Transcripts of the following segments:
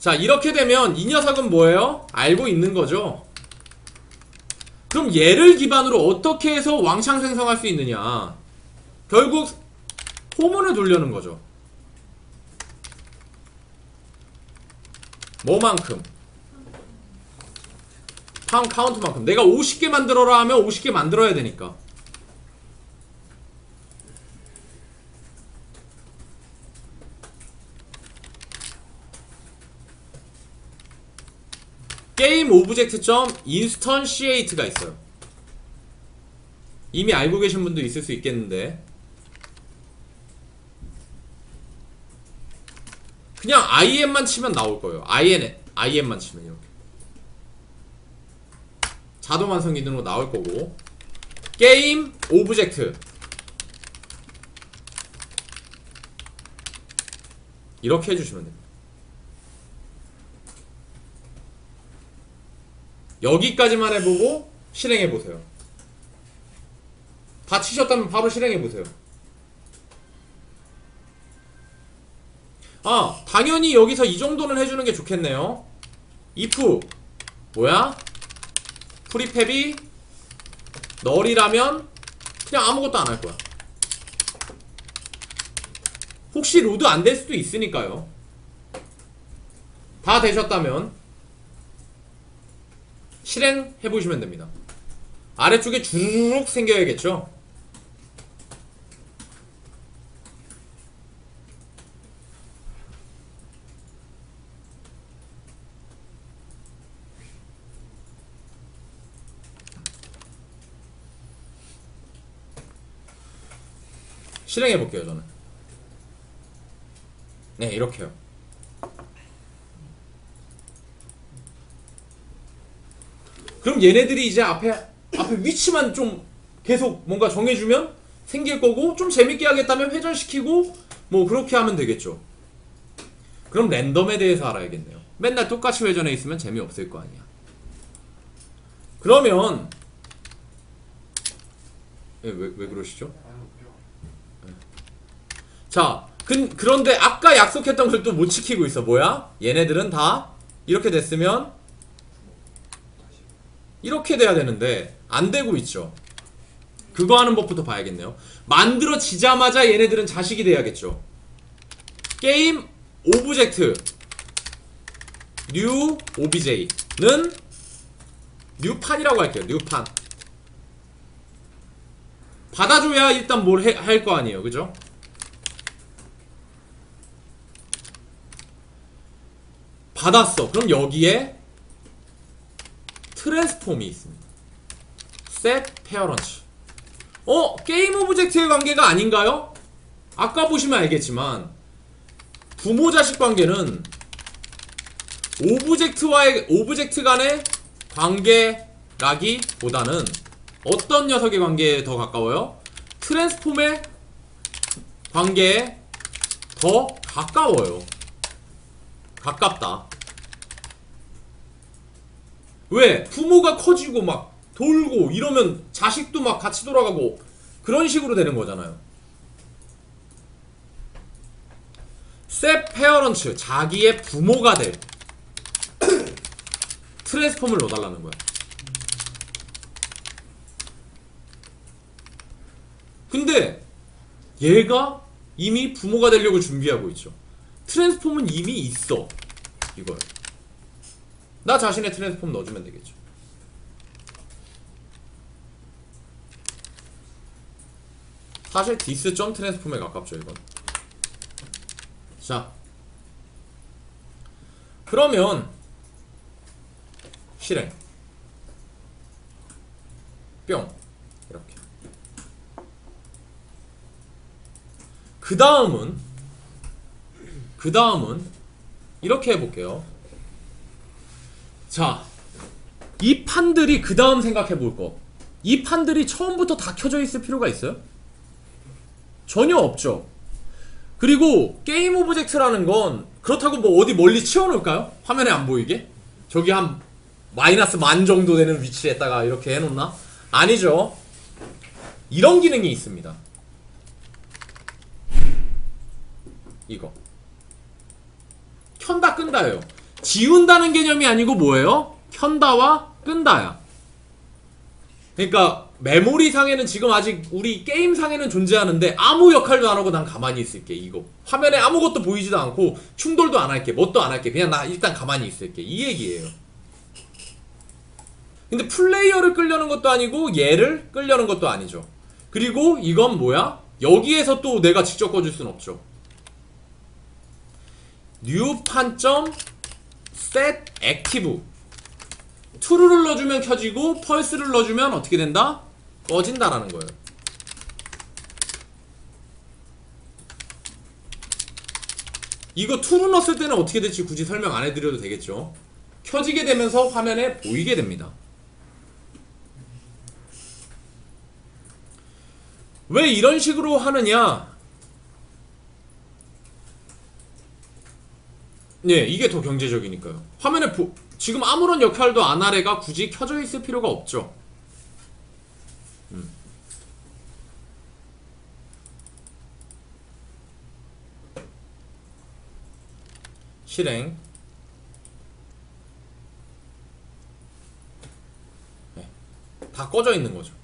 자 이렇게 되면 이 녀석은 뭐예요? 알고 있는 거죠. 그럼 얘를 기반으로 어떻게 해서 왕창 생성할 수 있느냐? 결국 호문을 돌려는 거죠. 뭐만큼? 파운 카운트만큼. 내가 50개 만들어라 하면 50개 만들어야 되니까 게임 오브젝트.점 인스턴 시에이트가 있어요. 이미 알고 계신 분도 있을 수 있겠는데 그냥 IM만 치면 나올 거예요. IN, IM만 치면 이렇게 자동 완성 기능으로 나올 거고 게임 오브젝트 이렇게 해주시면 됩니다. 여기까지만 해보고 실행해보세요. 다 치셨다면 바로 실행해보세요. 아, 당연히 여기서 이 정도는 해주는 게 좋겠네요. if, 뭐야? 프리팹이 널이라면 그냥 아무것도 안 할 거야. 혹시 로드 안 될 수도 있으니까요. 다 되셨다면 실행해 보시면 됩니다. 아래쪽에 주르륵 생겨야겠죠? 실행해 볼게요, 저는. 네, 이렇게요. 그럼 얘네들이 이제 앞에 앞에 위치만 좀 계속 뭔가 정해주면 생길 거고 좀 재밌게 하겠다면 회전시키고 뭐 그렇게 하면 되겠죠. 그럼 랜덤에 대해서 알아야겠네요. 맨날 똑같이 회전해 있으면 재미없을 거 아니야. 그러면 예, 왜, 왜 그러시죠? 예. 자, 그, 그런데 아까 약속했던 걸 또 못 지키고 있어. 뭐야? 얘네들은 다 이렇게 됐으면 이렇게 돼야 되는데 안 되고 있죠. 그거 하는 법부터 봐야겠네요. 만들어지자마자 얘네들은 자식이 돼야겠죠. 게임 오브젝트 뉴 OBJ는 뉴판이라고 할게요. 뉴판. 받아줘야 일단 뭘 할 거 아니에요. 그죠? 받았어. 그럼 여기에 트랜스폼이 있습니다. set parent. 어? 게임 오브젝트의 관계가 아닌가요? 아까 보시면 알겠지만 부모 자식 관계는 오브젝트와의 오브젝트 간의 관계라기보다는 어떤 녀석의 관계에 더 가까워요? 트랜스폼의 관계에 더 가까워요. 가깝다. 왜? 부모가 커지고 막 돌고 이러면 자식도 막 같이 돌아가고 그런 식으로 되는 거잖아요. 셋 페어런츠 자기의 부모가 될 트랜스폼을 넣어달라는 거야. 근데 얘가 이미 부모가 되려고 준비하고 있죠. 트랜스폼은 이미 있어. 이걸. 나 자신의 트랜스폼 넣어주면 되겠죠. 사실 디스 점 트랜스폼에 가깝죠, 이건. 자. 그러면 실행. 뿅. 이렇게. 그 다음은 그 다음은 이렇게 해볼게요. 자, 이 판들이 그 다음 생각해 볼 거. 이 판들이 처음부터 다 켜져 있을 필요가 있어요? 전혀 없죠. 그리고 게임 오브젝트라는 건 그렇다고 뭐 어디 멀리 치워놓을까요? 화면에 안 보이게? 저기 한 마이너스 만 정도 되는 위치에다가 이렇게 해놓나? 아니죠. 이런 기능이 있습니다. 이거. 켠다 끈다예요. 지운다는 개념이 아니고 뭐예요? 켠다와 끈다야. 그러니까 메모리 상에는 지금 아직 우리 게임 상에는 존재하는데 아무 역할도 안 하고 난 가만히 있을게 이거 화면에 아무것도 보이지도 않고 충돌도 안 할게 뭣도 안 할게 그냥 나 일단 가만히 있을게 이 얘기예요 근데 플레이어를 끌려는 것도 아니고 얘를 끌려는 것도 아니죠 그리고 이건 뭐야? 여기에서 또 내가 직접 꺼줄 순 없죠 new 판점 set active true를 넣어주면 켜지고 펄스를 넣어주면 어떻게 된다? 꺼진다라는 거예요. 이거 true 넣었을 때는 어떻게 될지 굳이 설명 안 해드려도 되겠죠. 켜지게 되면서 화면에 보이게 됩니다. 왜 이런 식으로 하느냐? 네, 이게 더 경제적이니까요. 화면에 보, 지금 아무런 역할도 안 하래가 굳이 켜져 있을 필요가 없죠. 음. 실행. 네, 다 꺼져 있는 거죠.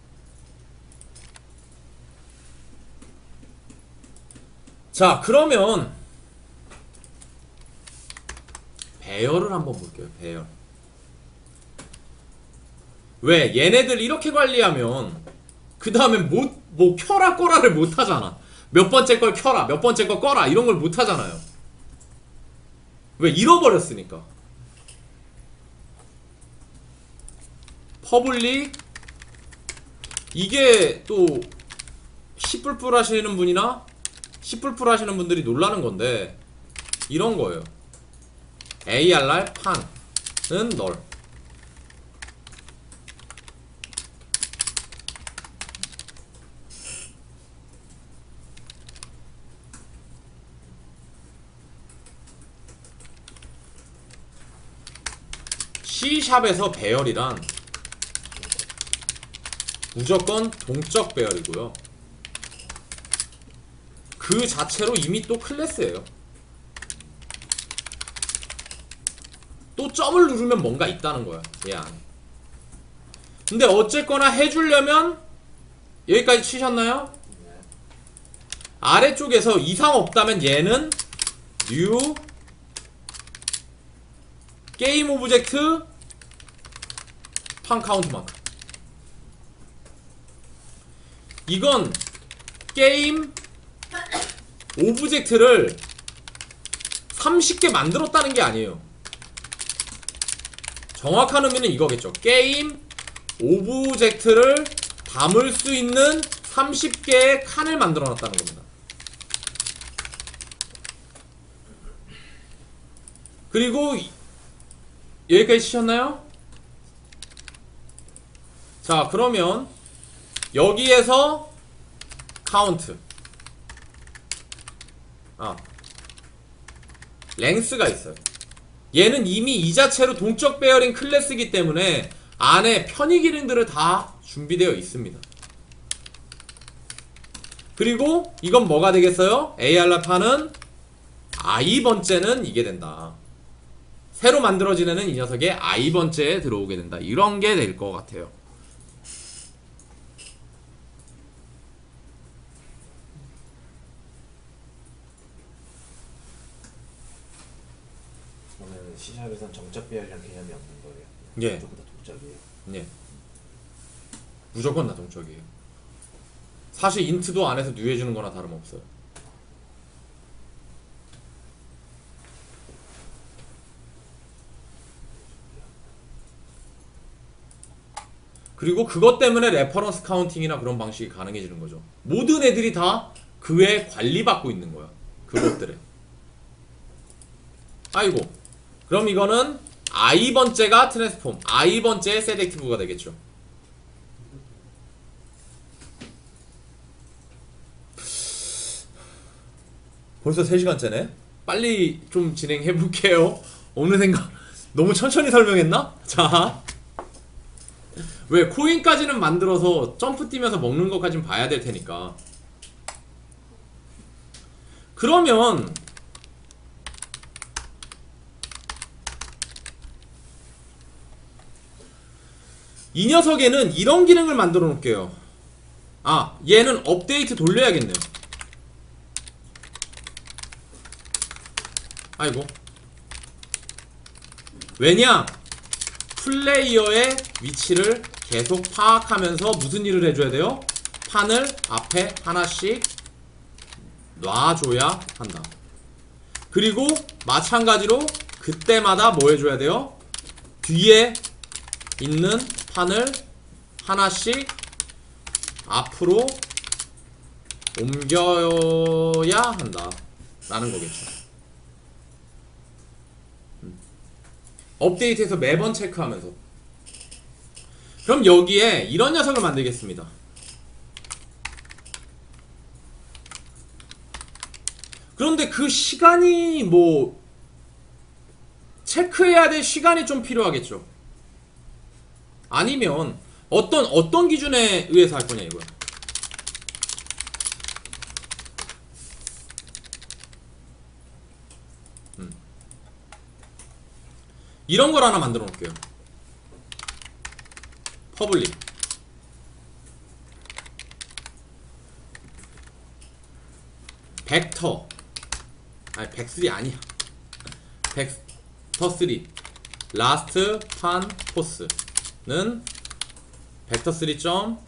자, 그러면 배열을 한번 볼게요. 배열. 왜 얘네들 이렇게 관리하면 그 다음에 못 뭐 켜라 꺼라를 못 하잖아. 몇 번째 걸 켜라, 몇 번째 걸 꺼라 이런 걸 못 하잖아요. 왜 잃어버렸으니까. 퍼블릭 이게 또 시뿔뿔 하시는 분이나 시뿔뿔 하시는 분들이 놀라는 건데 이런 거예요. ARR 판은 널. C샵에서 배열이란 무조건 동적 배열이고요. 그 자체로 이미 또 클래스예요. 또 점을 누르면 뭔가 있다는 거야. 얘 안에. 근데 어쨌거나 해주려면 여기까지 치셨나요? 아래쪽에서 이상 없다면 얘는 new 게임 오브젝트 판 카운트 마크 이건 게임 오브젝트를 30개 만들었다는 게 아니에요 정확한 의미는 이거겠죠. 게임 오브젝트를 담을 수 있는 30개의 칸을 만들어 놨다는 겁니다. 그리고 이- 여기까지 치셨나요? 자 그러면 여기에서 카운트. 아 랭스가 있어요 얘는 이미 이 자체로 동적 베어링 클래스이기 때문에 안에 편의 기능들을 다 준비되어 있습니다. 그리고 이건 뭐가 되겠어요? AR라파는 i번째는 이게 된다. 새로 만들어진 애는 이 녀석의 i번째에 들어오게 된다. 이런 게 될 것 같아요 그러면 정적 배열이란 개념이 없는 거예요. 예. 무조건 다 동적이에요. 예. 무조건 나동적이에요. 사실 인트도 안에서 뉴해주는 거나 다름없어요. 그리고 그것 때문에 레퍼런스 카운팅이나 그런 방식이 가능해지는 거죠. 모든 애들이 다 그에 관리받고 있는 거야. 그것들에. 아이고. 그럼 이거는 i번째가 트랜스폼, i번째 셋액티브가 되겠죠. 벌써 3시간째네? 빨리 좀 진행해 볼게요. 어느 생각 너무 천천히 설명했나? 자. 왜 코인까지는 만들어서 점프 뛰면서 먹는 것까진 봐야 될 테니까. 그러면 이 녀석에는 이런 기능을 만들어 놓을게요. 아, 얘는 업데이트 돌려야겠네요. 아이고. 왜냐? 플레이어의 위치를 계속 파악하면서 무슨 일을 해줘야 돼요? 판을 앞에 하나씩 놔줘야 한다. 그리고 마찬가지로 그때마다 뭐 해줘야 돼요? 뒤에 있는 판을 하나씩 앞으로 옮겨야 한다. 라는 거겠죠. 음. 업데이트해서 매번 체크하면서. 그럼 여기에 이런 녀석을 만들겠습니다. 그런데 그 시간이 뭐 체크해야 될 시간이 좀 필요하겠죠. 아니면 어떤 어떤 기준에 의해서 할 거냐 이거야. 음. 이런 걸 하나 만들어 놓을게요. 퍼블릭. 벡터. 아니 벡3 아니야. 벡터 3. 라스트 판 포스 는 벡터 3.0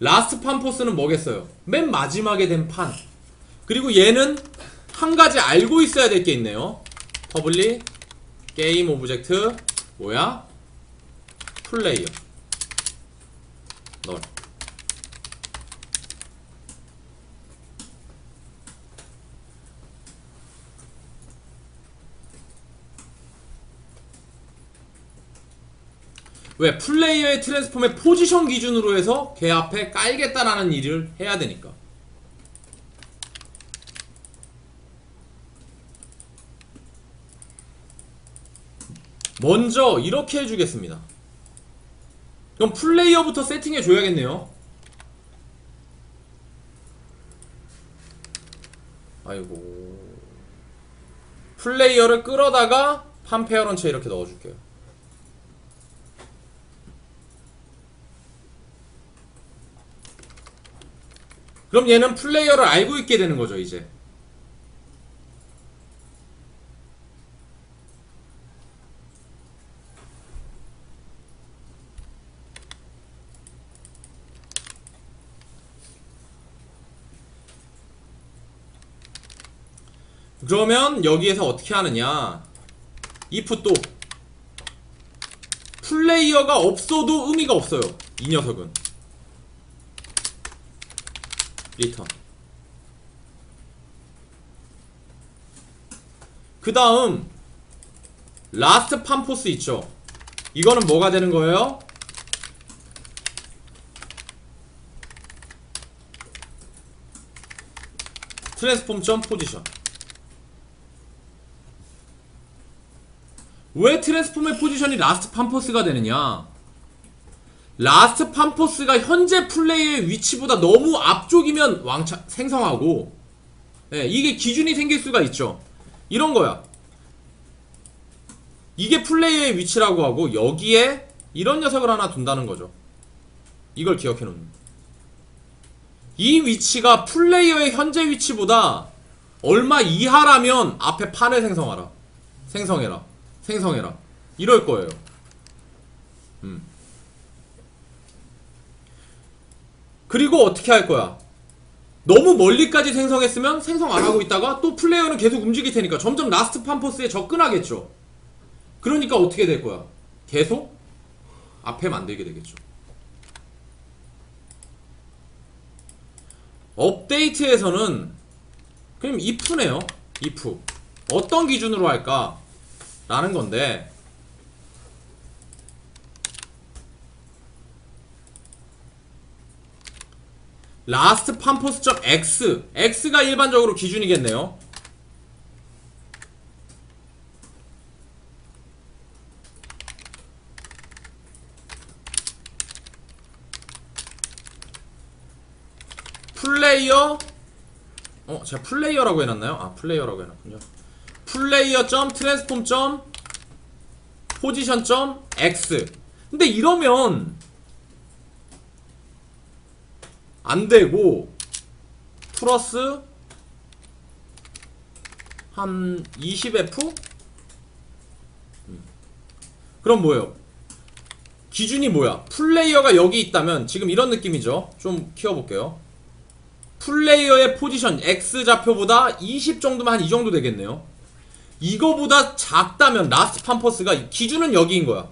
라스트 판 포스는 뭐겠어요? 맨 마지막에 된 판. 그리고 얘는 한 가지 알고 있어야 될 게 있네요. 퍼블릭 게임 오브젝트 뭐야? 플레이어. 널. 왜? 플레이어의 트랜스폼의 포지션 기준으로 해서 걔 앞에 깔겠다라는 일을 해야 되니까. 먼저 이렇게 해주겠습니다. 그럼 플레이어부터 세팅해 줘야겠네요. 아이고. 플레이어를 끌어다가 판페어런체 이렇게 넣어줄게요. 그럼 얘는 플레이어를 알고 있게 되는 거죠, 이제. 그러면 여기에서 어떻게 하느냐? if 또 플레이어가 없어도 의미가 없어요. 이 녀석은. 리턴. 그 다음 라스트 판포스 있죠. 이거는 뭐가 되는 거예요? 트랜스폼 점 포지션. 왜 트랜스폼의 포지션이 라스트 판포스가 되느냐? 라스트 판포스가 현재 플레이의 위치보다 너무 앞쪽이면 왕차 생성하고 예, 이게 기준이 생길 수가 있죠. 이런 거야. 이게 플레이의 위치라고 하고 여기에 이런 녀석을 하나 둔다는 거죠. 이걸 기억해 놓는. 이 위치가 플레이어의 현재 위치보다 얼마 이하라면 앞에 판을 생성하라. 생성해라. 생성해라. 이럴 거예요. 그리고 어떻게 할 거야? 너무 멀리까지 생성했으면 생성 안 하고 있다가 또 플레이어는 계속 움직일 테니까 점점 라스트 판포스에 접근하겠죠. 그러니까 어떻게 될 거야? 계속 앞에 만들게 되겠죠. 업데이트에서는 그럼 if네요. if. 어떤 기준으로 할까? 라는 건데 라스트 판포스점 x. X가 일반적으로 기준이겠네요. 플레이어. 어 제가 플레이어라고 해놨나요? 아 플레이어라고 해놨군요. 플레이어 점 트랜스폼 점 포지션 점 x. 근데 이러면 안 되고 플러스 한 20f? 음. 그럼 뭐예요? 기준이 뭐야? 플레이어가 여기 있다면 지금 이런 느낌이죠. 좀 키워볼게요. 플레이어의 포지션 X 좌표보다 20 정도면 한 이 정도 되겠네요. 이거보다 작다면 라스트 팜퍼스가 기준은 여기인 거야.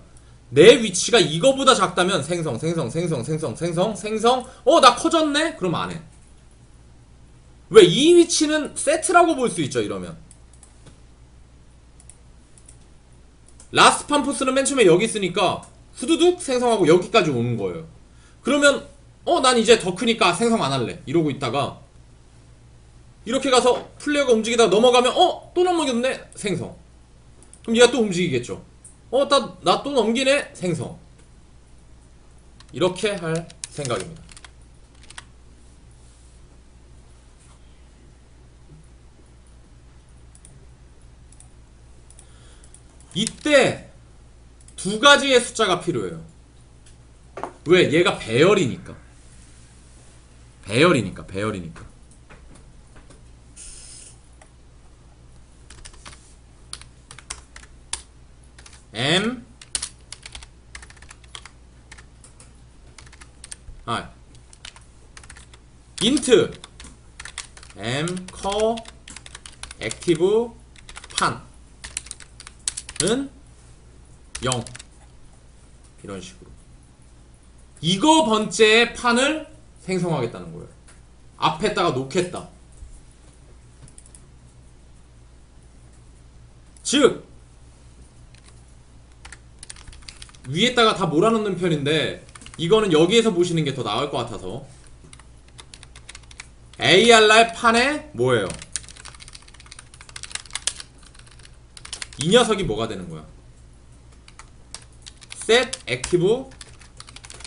내 위치가 이거보다 작다면 생성, 생성, 생성, 생성, 생성, 생성. 어, 나 커졌네? 그럼 안 해. 왜 이 위치는 세트라고 볼 수 있죠, 이러면. 라스트 팜퍼스는 맨 처음에 여기 있으니까 후두둑 생성하고 여기까지 오는 거예요. 그러면 어 난 이제 더 크니까 생성 안 할래 이러고 있다가 이렇게 가서 플레이어가 움직이다가 넘어가면 어 또 넘어졌네 생성. 그럼 얘가 또 움직이겠죠. 어 나 나 또 넘기네 생성. 이렇게 할 생각입니다. 이때 두 가지의 숫자가 필요해요. 왜? 얘가 배열이니까. 배열이니까, 배열이니까. M. 아. 인트 M 커 액티브 판은 0 이런 식으로. 이거 번째의 판을 생성하겠다는 거예요. 앞에다가 놓겠다. 즉 위에다가 다 몰아넣는 편인데 이거는 여기에서 보시는 게 더 나을 것 같아서 ARR 판에 뭐예요? 이 녀석이 뭐가 되는 거야? set active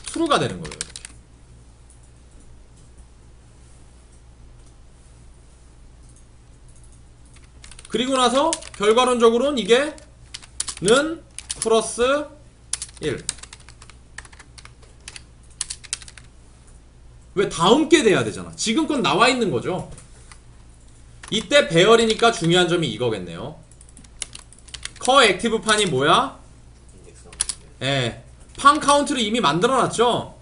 true가 되는 거예요. 그리고 나서 결과론적으로는 이게 는 플러스 1. 왜 다음 게 돼야 되잖아. 지금 건 나와 있는 거죠. 이때 배열이니까 중요한 점이 이거겠네요. 커 액티브 판이 뭐야? 예. 판 카운트를 이미 만들어 놨죠?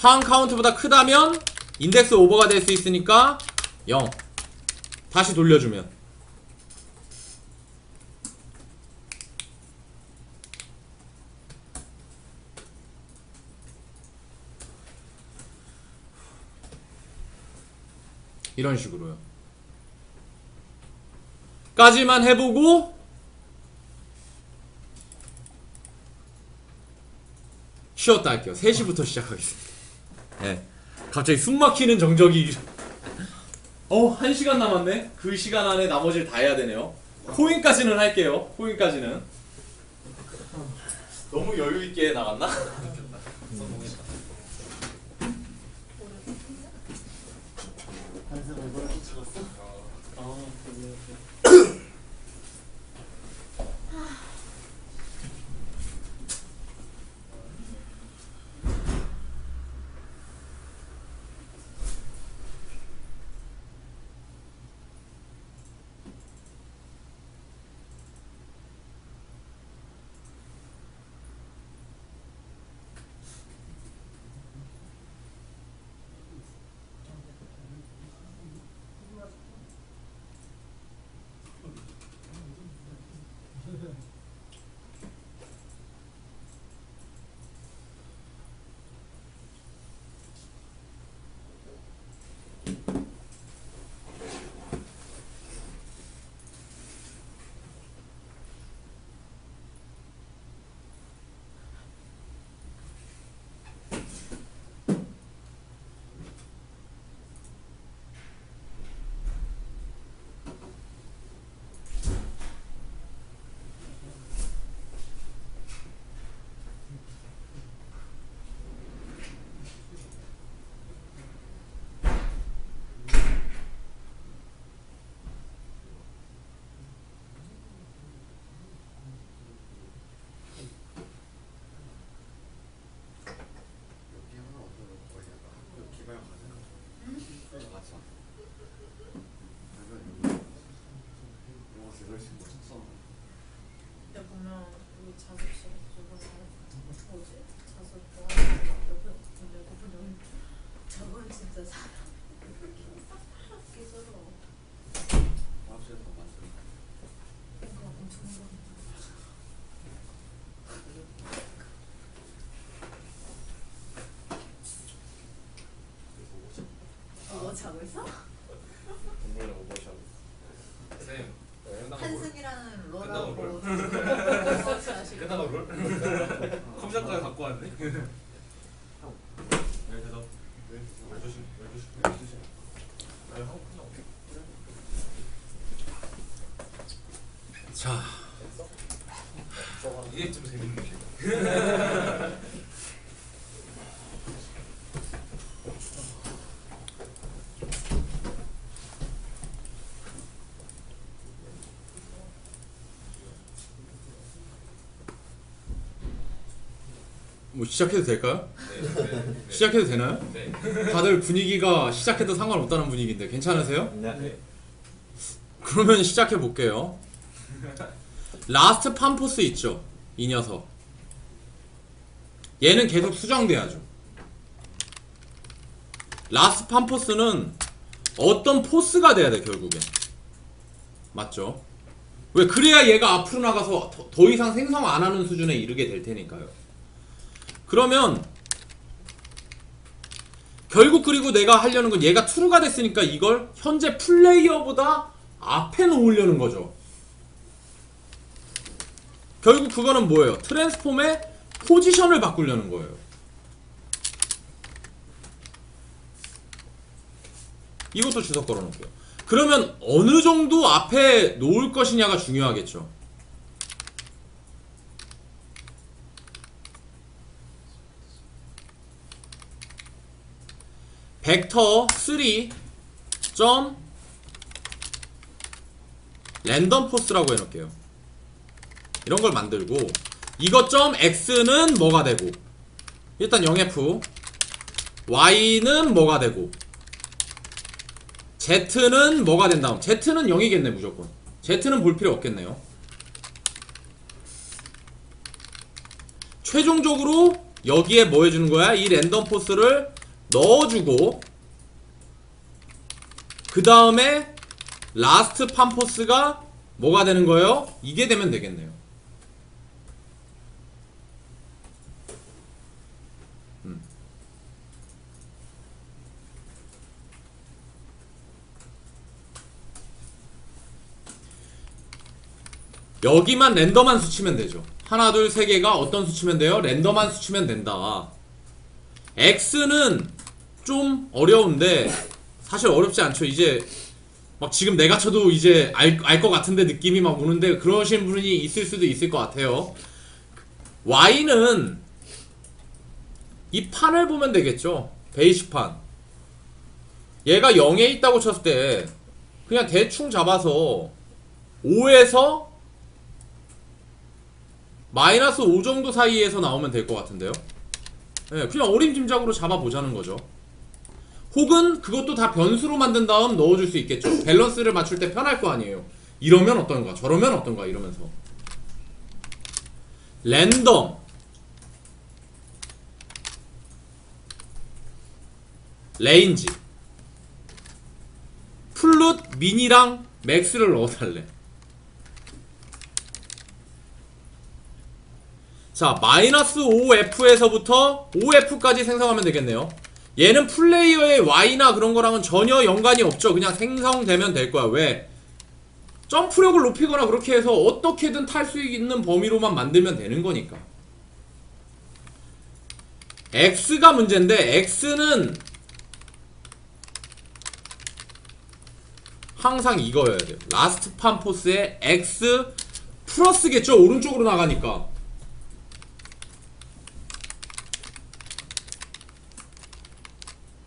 판 카운트보다 크다면 인덱스 오버가 될 수 있으니까 0. 다시 돌려주면. 이런 식으로요. 까지만 해보고 쉬었다 할게요. 3시부터 시작하겠습니다. 네. 갑자기 숨 막히는 정적이. 어, 1시간 남았네? 그 시간 안에 나머지를 다 해야 되네요. 코인까지는 할게요. 코인까지는. 너무 여유 있게 나갔나? 한사 오버워치 하고 있어? 동물의 오버샷. 쌤 한승이라는 끝나고 롤하고 롤. 오버워치 하시고 끝나고 롤? 컴퓨터까지 갖고 왔네 네 대답 네 12시 12시 12시 아니 하고 끝나고 자 이게 좀 재밌네 뭐 시작해도 될까요? 네, 네, 네. 시작해도 되나요? 네. 다들 분위기가 시작해도 상관없다는 분위기인데 괜찮으세요? 네. 그러면 시작해 볼게요. 라스트 팜포스 있죠? 이 녀석. 얘는 계속 수정돼야죠. 라스트 팜포스는 어떤 포스가 돼야 돼 결국엔. 맞죠? 왜 그래야 얘가 앞으로 나가서 더, 더 이상 생성 안 하는 수준에 이르게 될 테니까요. 그러면 결국 그리고 내가 하려는 건 얘가 트루가 됐으니까 이걸 현재 플레이어보다 앞에 놓으려는 거죠. 결국 그거는 뭐예요? 트랜스폼의 포지션을 바꾸려는 거예요. 이것도 주석 걸어 놓을게요. 그러면 어느 정도 앞에 놓을 것이냐가 중요하겠죠. 벡터 3 점 랜덤 포스라고 해놓을게요. 이런 걸 만들고 이것 점 x는 뭐가 되고 일단 0f y는 뭐가 되고 z는 뭐가 된 다음 z는 0이겠네 무조건 z는 볼 필요 없겠네요. 최종적으로 여기에 뭐 해주는 거야? 이 랜덤 포스를 넣어주고 그 다음에 라스트 팜포스가 뭐가 되는 거예요? 이게 되면 되겠네요. 음. 여기만 랜덤한 수치면 되죠. 하나, 둘, 세 개가 어떤 수치면 돼요? 랜덤한 수치면 된다. X는 좀 어려운데 사실 어렵지 않죠. 이제 막 지금 내가 쳐도 이제 알것 같은데 느낌이 막 오는데 그러신 분이 있을 수도 있을 것 같아요. Y는 이 판을 보면 되겠죠. 베이시판. 얘가 0에 있다고 쳤을 때 그냥 대충 잡아서 5에서 마이너스 5 정도 사이에서 나오면 될 것 같은데요. 예, 그냥 어림짐작으로 잡아보자는 거죠. 혹은 그것도 다 변수로 만든 다음 넣어줄 수 있겠죠. 밸런스를 맞출 때 편할 거 아니에요. 이러면 어떤가, 저러면 어떤가 이러면서. 랜덤. 레인지. 플룻, 미니랑 맥스를 넣어달래. 자, 마이너스 5F에서부터 5F까지 생성하면 되겠네요. 얘는 플레이어의 Y나 그런 거랑은 전혀 연관이 없죠. 그냥 생성되면 될 거야. 왜? 점프력을 높이거나 그렇게 해서 어떻게든 탈 수 있는 범위로만 만들면 되는 거니까. X가 문제인데, X는 항상 이거여야 돼요. 라스트 팜포스의 X 플러스겠죠? 오른쪽으로 나가니까.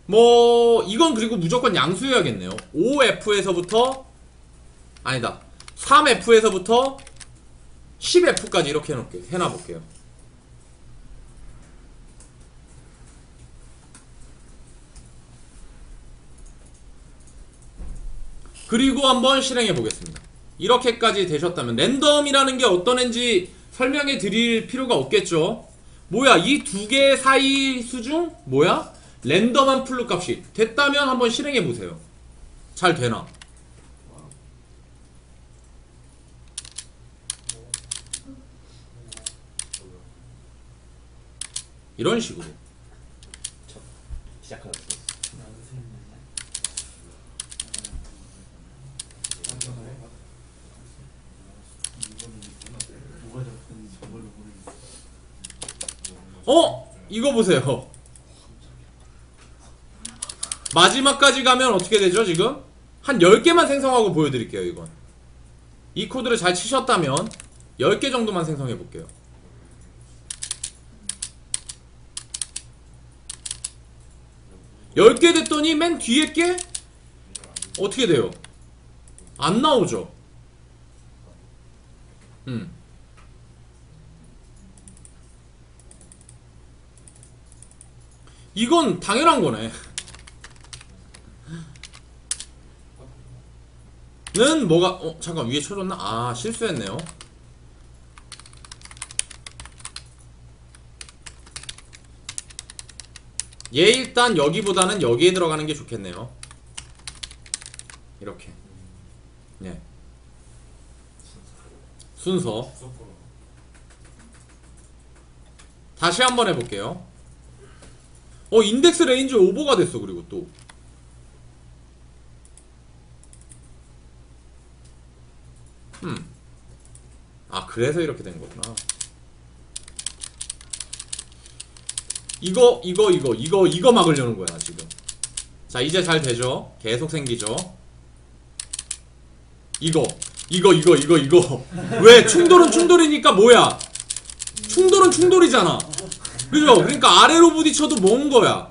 뭐 이건 그리고 무조건 양수해야겠네요. 5F에서부터 아니다. 3F에서부터 10F까지 이렇게 해놓을게요 해놔볼게요. 그리고 한번 실행해 보겠습니다. 이렇게까지 되셨다면 랜덤이라는 게 어떤 앤지 설명해 드릴 필요가 없겠죠? 뭐야 이 두 개 사이 수중 뭐야 랜덤한 플루 값이 됐다면 한번 실행해보세요. 잘 되나? 이런 식으로. 시작하다 어? 이거 보세요. 마지막까지 가면 어떻게 되죠, 지금? 한 10개만 생성하고 보여드릴게요, 이건. 이 코드를 잘 치셨다면 10개 정도만 생성해 볼게요. 열 개 됐더니 맨 뒤에 게 어떻게 돼요? 안 나오죠. 음. 이건 당연한 거네. 는 뭐가 어 잠깐 위에 쳐줬나? 아 실수했네요. 얘 일단 여기보다는 여기에 들어가는 게 좋겠네요. 이렇게. 예. 순서. 다시 한번 해볼게요. 어, 인덱스 레인지 오버가 됐어, 그리고 또. 음. 아, 그래서 이렇게 된 거구나. 이거, 이거, 이거, 이거, 이거 막으려는 거야, 지금. 자, 이제 잘 되죠? 계속 생기죠? 이거, 이거, 이거, 이거, 이거. 왜? 충돌은 충돌이니까 뭐야? 충돌은 충돌이잖아. 그죠? 그러니까 아래로 부딪혀도 뭔 거야?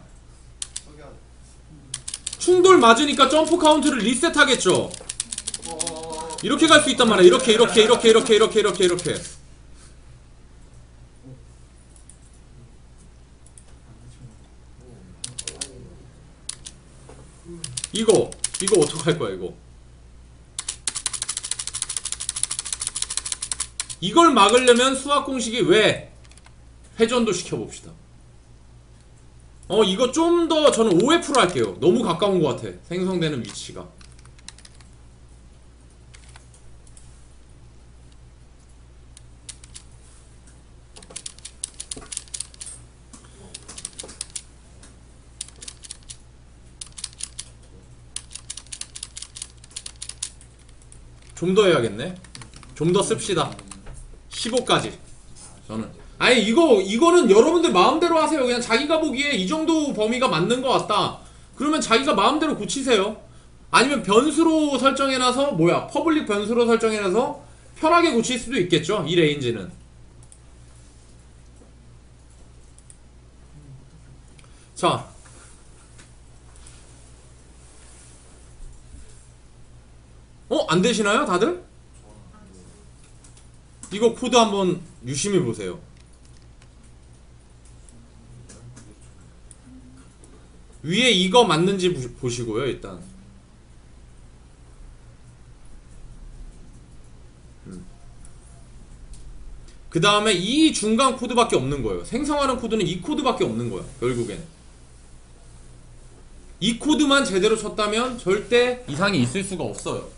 충돌 맞으니까 점프 카운트를 리셋하겠죠. 어 이렇게 갈 수 있단 말이야. 이렇게 이렇게 이렇게 이렇게 이렇게 이렇게 이렇게. 이거 이거 어떡할 거야 이거? 이걸 막으려면 수학 공식이 왜 회전도 시켜봅시다. 어 이거 좀 더 저는 5F로 할게요. 너무 가까운 것 같아. 생성되는 위치가. 좀 더 해야겠네. 좀 더 씁시다. 15까지. 저는. 아니 이거 이거는 여러분들 마음대로 하세요. 그냥 자기가 보기에 이 정도 범위가 맞는 것 같다. 그러면 자기가 마음대로 고치세요. 아니면 변수로 설정해놔서 뭐야 퍼블릭 변수로 설정해놔서 편하게 고칠 수도 있겠죠. 이 레인지는. 자. 어? 안 되시나요, 다들? 이거 코드 한번 유심히 보세요. 위에 이거 맞는지 부- 보시고요, 일단. 그 다음에 이 중간 코드밖에 없는 거예요. 생성하는 코드는 이 코드밖에 없는 거야, 결국엔. 이 코드만 제대로 쳤다면 절대 이상이 있을 수가 없어요.